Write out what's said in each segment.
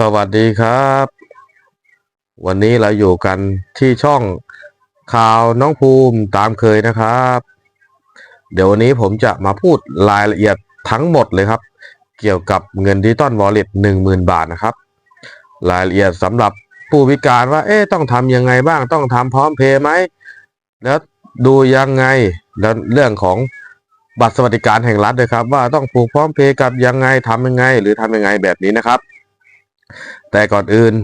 สวัสดีครับ วันนี้เราอยู่กันที่ช่องข่าวน้องภูมิตามเคยนะครับ เดี๋ยววันนี้ผมจะมาพูดรายละเอียดทั้งหมดเลยครับ เกี่ยวกับเงินดิจิตอลวอลเล็ตหนึ่งหมื่นบาทนะครับ รายละเอียดสำหรับผู้พิการว่า เอ๊ะต้องทำยังไงบ้างต้องทำพร้อมเพย์ไหม แล้วดูยังไงแล้วเรื่องของบัตรสวัสดิการแห่งรัฐด้วยครับ ว่าต้องผูกพร้อมเพย์กับยังไงทำยังไง หรือทำยังไงแบบนี้นะครับ แต่ก่อนอื่น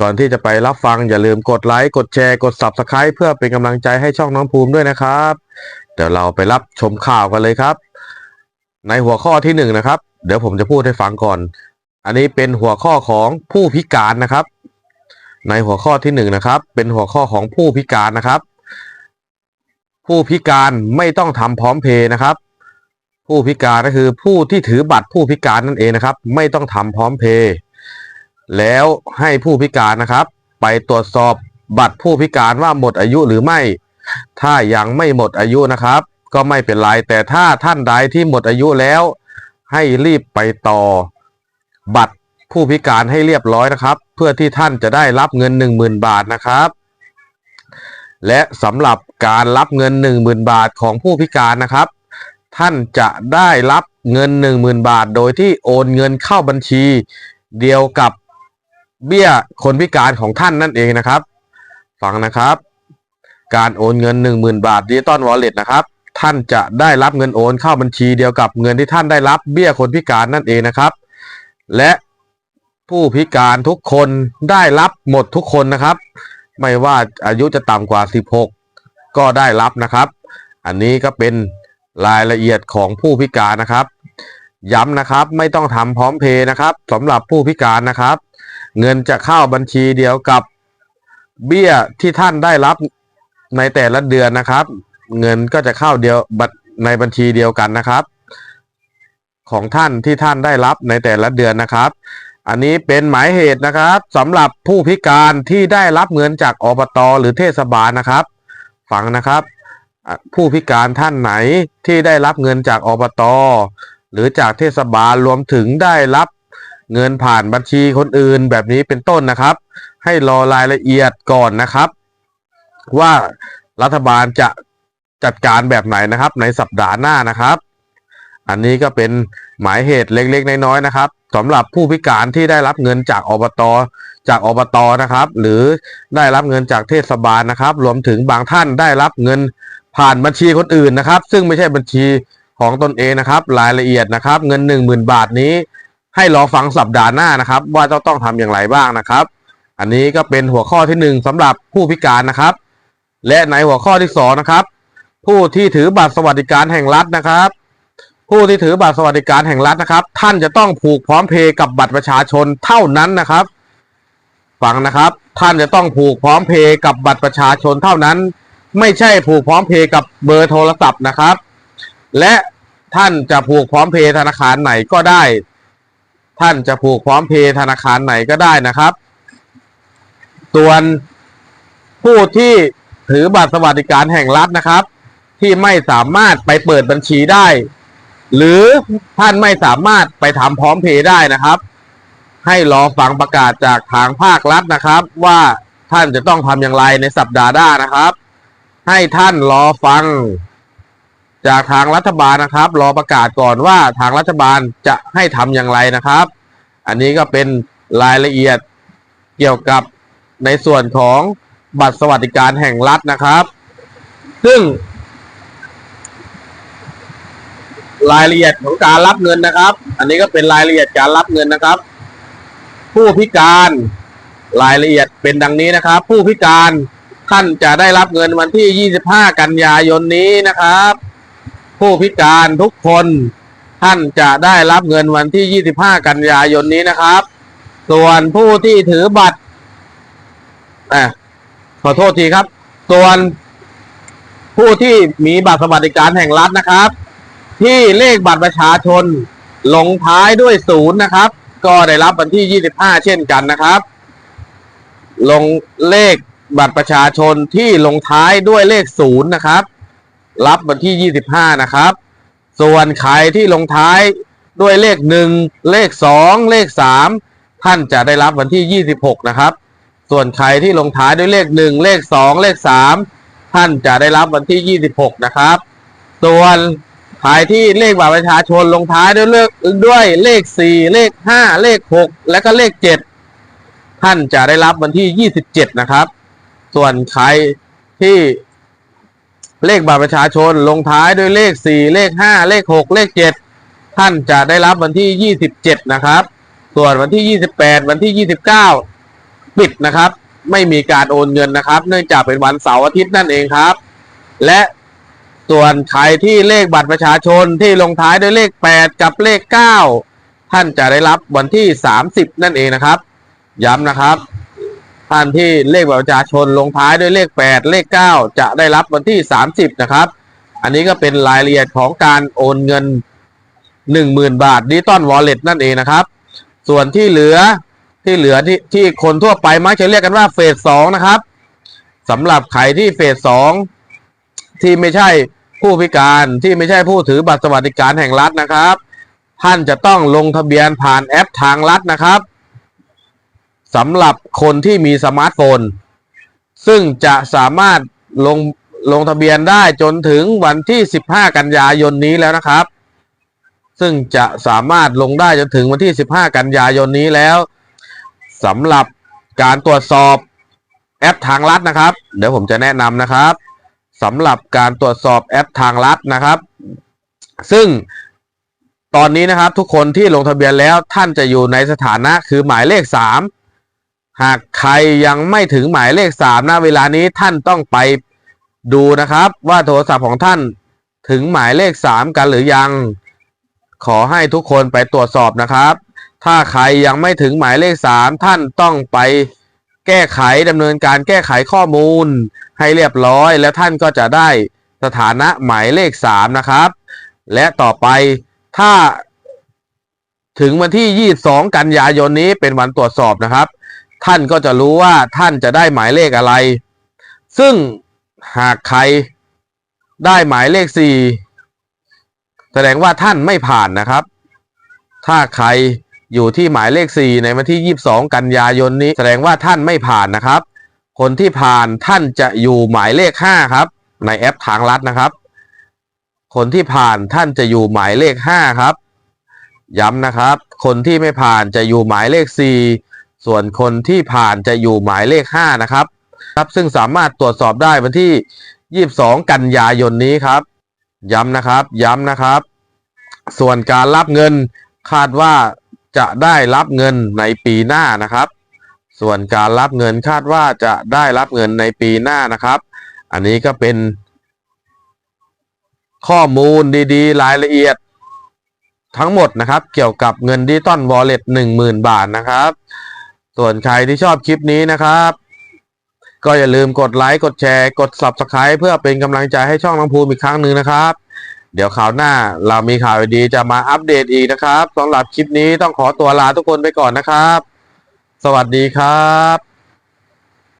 ก่อนที่จะไปรับฟังอย่าลืมกดไลค์ กดแชร์ กด Subscribe เพื่อเป็นกำลังใจให้ช่องน้องภูมิด้วยนะครับ เดี๋ยวเราไปรับชมข่าวกันเลยครับ ในหัวข้อที่หนึ่งนะครับ เดี๋ยวผมจะพูดให้ฟังก่อน อันนี้เป็นหัวข้อของผู้พิการนะครับ ในหัวข้อที่หนึ่งนะครับ เป็นหัวข้อของผู้พิการนะครับ ผู้พิการไม่ต้องทำพร้อมเพย์นะครับผู้พิการก็คือผู้ที่ถือบัตรผู้พิการนั่นเองนะครับ ไม่ต้องทำพร้อมเพย์ แล้วให้ผู้พิการนะครับ ไปตรวจสอบบัตรผู้พิการว่าหมดอายุหรือไม่ ถ้ายังไม่หมดอายุนะครับ ก็ไม่เป็นไรแต่ถ้าท่านใดที่หมดอายุแล้ว ให้รีบไปต่อ บัตรผู้พิการให้เรียบร้อยนะครับ เพื่อที่ท่านจะได้รับเงิน 10,000 บาทนะครับและสำหรับการรับเงิน 10,000 บาทของผู้พิการนะครับ ท่านจะได้รับเงิน 10,000 บาท โดยที่โอนเงินเข้าบัญชี เดียวกับ เบี้ยคนพิการของท่านนั่นเองนะครับ ฟังนะครับ การโอนเงิน 10,000 บาทดิจิตอลวอลเล็ตนะครับ ท่านจะได้รับเงินโอนเข้าบัญชีเดียวกับเงินที่ท่านได้รับเบี้ยคนพิการนั่นเองนะครับ และผู้พิการทุกคนได้รับหมดทุกคนนะครับ ไม่ว่าอายุจะต่ำกว่า 16 ก็ได้รับนะครับ อันนี้ก็เป็นรายละเอียดของผู้พิการนะครับ ย้ำนะครับไม่ต้องทำพร้อมเพย์นะครับสำหรับผู้พิการนะครับ เงินจะเข้าบัญชีเดียวกับเบี้ยที่ท่านได้รับในแต่ละเดือนนะครับ เงินก็จะเข้าเดียวบัตรในบัญชีเดียวกันนะครับ ของท่านที่ท่านได้รับในแต่ละเดือนนะครับ อันนี้เป็นหมายเหตุนะครับสำหรับผู้พิการที่ได้รับเงินจากอบตหรือเทศบาลนะครับฟังนะครับ ผู้พิการท่านไหนที่ได้รับเงินจากอบตหรือจากเทศบาลรวมถึงได้รับ เงินผ่านบัญชีคนอื่นแบบนี้เป็นต้นนะครับ ให้รอรายละเอียดก่อนนะครับ ว่ารัฐบาลจะจัดการแบบไหนนะครับ ในสัปดาห์หน้านะครับ อันนี้ก็เป็นหมายเหตุเล็กๆน้อยๆนะครับสำหรับผู้พิการที่ได้รับเงินจากอบตจากอบตนะครับ หรือได้รับเงินจากเทศบาลนะครับ รวมถึงบางท่านได้รับเงินผ่านบัญชีคนอื่นนะครับ ซึ่งไม่ใช่บัญชีของตนเองนะครับ รายละเอียดนะครับ เงินหนึ่งหมื่นบาทนี้ ให้รอฟังสัปดาห์หน้านะครับ ว่าจะต้องทำอย่างไรบ้างนะครับ อันนี้ก็เป็นหัวข้อที่หนึ่งสำหรับผู้พิการนะครับ และในหัวข้อที่สองนะครับผู้ที่ถือบัตรสวัสดิการแห่งรัฐนะครับ ผู้ที่ถือบัตรสวัสดิการแห่งรัฐนะครับ ท่านจะต้องผูกพร้อมเพย์กับบัตรประชาชนเท่านั้นนะครับฟังนะครับ ท่านจะต้องผูกพร้อมเพย์กับบัตรประชาชนเท่านั้น ไม่ใช่ผูกพร้อมเพย์กับเบอร์โทรศัพท์นะครับ และท่านจะผูกพร้อมเพย์ธนาคารไหนก็ได้ ท่านจะผูกพร้อมเพย์ธนาคารไหนก็ได้นะครับ ส่วนผู้ที่ถือบัตรสวัสดิการแห่งรัฐนะครับ ที่ไม่สามารถไปเปิดบัญชีได้ หรือท่านไม่สามารถไปทำพร้อมเพย์ได้นะครับ ให้รอฟังประกาศจากทางภาครัฐนะครับ ว่าท่านจะต้องทำอย่างไรในสัปดาห์หน้านะครับ ให้ท่านรอฟัง จากทางรัฐบาลนะครับ รอประกาศก่อนว่าทางรัฐบาลจะให้ทำอย่างไรนะครับ อันนี้ก็เป็นรายละเอียดเกี่ยวกับในส่วนของบัตรสวัสดิการแห่งรัฐนะครับ ซึ่ง รายละเอียดของการรับเงินนะครับ อันนี้ก็เป็นรายละเอียดการรับเงินนะครับ ผู้พิการรายละเอียดเป็นดังนี้นะครับ ผู้พิการท่านจะได้รับเงินวันที่ 25 กันยายนนี้นะครับ ผู้พิการทุกคนท่านจะได้รับเงินวันที่ 25 กันยายนนี้นะครับ ส่วนผู้ที่ถือบัตรอะขอโทษทีครับ ส่วนผู้ที่มีบัตรสวัสดิการแห่งรัฐนะครับ ที่เลขบัตรประชาชนลงท้ายด้วยศูนย์นะครับ ก็ได้รับวันที่ 25 เช่นกันนะครับ ลงเลขบัตรประชาชนที่ลงท้ายด้วยเลขศูนย์นะครับ รับวันที่ 25 นะครับ ส่วนใครที่ลงท้ายด้วยเลขหนึ่งเลขสองเลขสามท่านจะได้รับวันที่ 26 นะครับ ส่วนใครที่ลงท้ายด้วยเลข 1 เลข 2 เลข 3 ท่านจะได้รับวันที่ 26 นะครับ ส่วนใครที่เลขบัตรประชาชนลงท้ายด้วยเลขด้วยเลข4เลข5เลข6และก็เลข7ท่านจะได้รับวันที่27นะครับ ส่วนใครที่ เลขบัตรประชาชนลงท้ายด้วยเลข 4 เลข 5 เลข 6 เลข 7 ท่านจะได้รับวันที่ 27 นะครับ ส่วนวันที่ 28 วันที่ 29 ปิดนะครับ ไม่มีการโอนเงินนะครับ เนื่องจากเป็นวันเสาร์อาทิตย์นั่นเองครับ และส่วนใครที่เลขบัตรประชาชนที่ลงท้ายด้วยเลข 8 กับเลข 9 ท่านจะได้รับวันที่ 30 นั่นเองนะครับ ย้ำนะครับ ท่านที่เลขบัตรประชาชนลงท้ายด้วยเลข 8 เลข 9 จะได้รับวันที่ 30 นะครับ อันนี้ก็เป็นรายละเอียดของการโอนเงิน 10,000 บาทดิจิตอลวอลเล็ตนั่นเองนะครับ ส่วนที่เหลือที่เหลือที่ที่คนทั่วไปมักจะเรียกกันว่าเฟสสองนะครับสำหรับใครที่เฟสสองที่ไม่ใช่ผู้พิการที่ไม่ใช่ผู้ถือบัตรสวัสดิการแห่งรัฐนะครับ ท่านจะต้องลงทะเบียนผ่านแอปทางรัฐนะครับ สำหรับคนที่มีสมาร์ทโฟน ซึ่งจะสามารถลงลงทะเบียนได้จนถึงวันที่ 15 กันยายนนี้แล้วนะครับ ซึ่งจะสามารถลงได้จนถึงวันที่ 15 กันยายนนี้แล้วสำหรับการตรวจสอบแอปทางลัดนะครับ เดี๋ยวผมจะแนะนำนะครับสำหรับการตรวจสอบแอปทางลัดนะครับ ซึ่งตอนนี้นะครับทุกคนที่ลงทะเบียนแล้วท่านจะอยู่ในสถานะคือหมายเลข 3 หากใครยังไม่ถึงหมายเลข3นะเวลานี้ท่านต้องไปดูนะครับ ว่าโทรศัพท์ของท่านถึงหมายเลข3กันหรือยัง ขอให้ทุกคนไปตรวจสอบนะครับ ถ้าใครยังไม่ถึงหมายเลขสามท่านต้องไปแก้ไขดำเนินการแก้ไขข้อมูล ให้เรียบร้อย แล้วท่านก็จะได้สถานะหมายเลขสามนะครับ และต่อไปถ้าถึงวันที่ 22 กันยายนนี้เป็นวันตรวจสอบนะครับ ท่านก็จะรู้ว่าท่านจะได้หมายเลขอะไร ซึ่งหากใครได้หมายเลขสี่แสดงว่าท่านไม่ผ่านนะครับ ถ้าใครอยู่ที่หมายเลข4ในวันที่ 22 กันยายนนี้ แสดงว่าท่านไม่ผ่านนะครับ คนที่ผ่านท่านจะอยู่หมายเลข5ครับ ในแอปทางลัดนะครับ คนที่ผ่านท่านจะอยู่หมายเลข5ครับ ย้ำนะครับ คนที่ไม่ผ่านจะอยู่หมายเลข4 ส่วนคนที่ผ่านจะอยู่หมายเลข 5 นะครับครับ ซึ่งสามารถตรวจสอบได้วันที่ 22 กันยายนนี้ครับ ย้ำนะครับ ย้ำนะครับ ส่วนการรับเงินคาดว่าจะได้รับเงินในปีหน้านะครับ ส่วนการรับเงินคาดว่าจะได้รับเงินในปีหน้านะครับ อันนี้ก็เป็น ข้อมูลดีๆ รายละเอียดทั้งหมดนะครับ เกี่ยวกับเงินดิจิตอลวอลเล็ตหนึ่งหมื่นบาทนะครับ ส่วนใครที่ชอบคลิปนี้นะครับ ก็อย่าลืมกดไลค์กดแชร์ กด subscribe เพื่อเป็นกำลังใจให้ช่องน้องภูมิอีกครั้งหนึ่งนะครับ เดี๋ยวข่าวหน้าเรามีข่าวดีจะมาอัปเดตอีกนะครับสำหรับคลิปนี้ต้องขอตัวลาทุกคนไปก่อนนะครับ สวัสดีครับ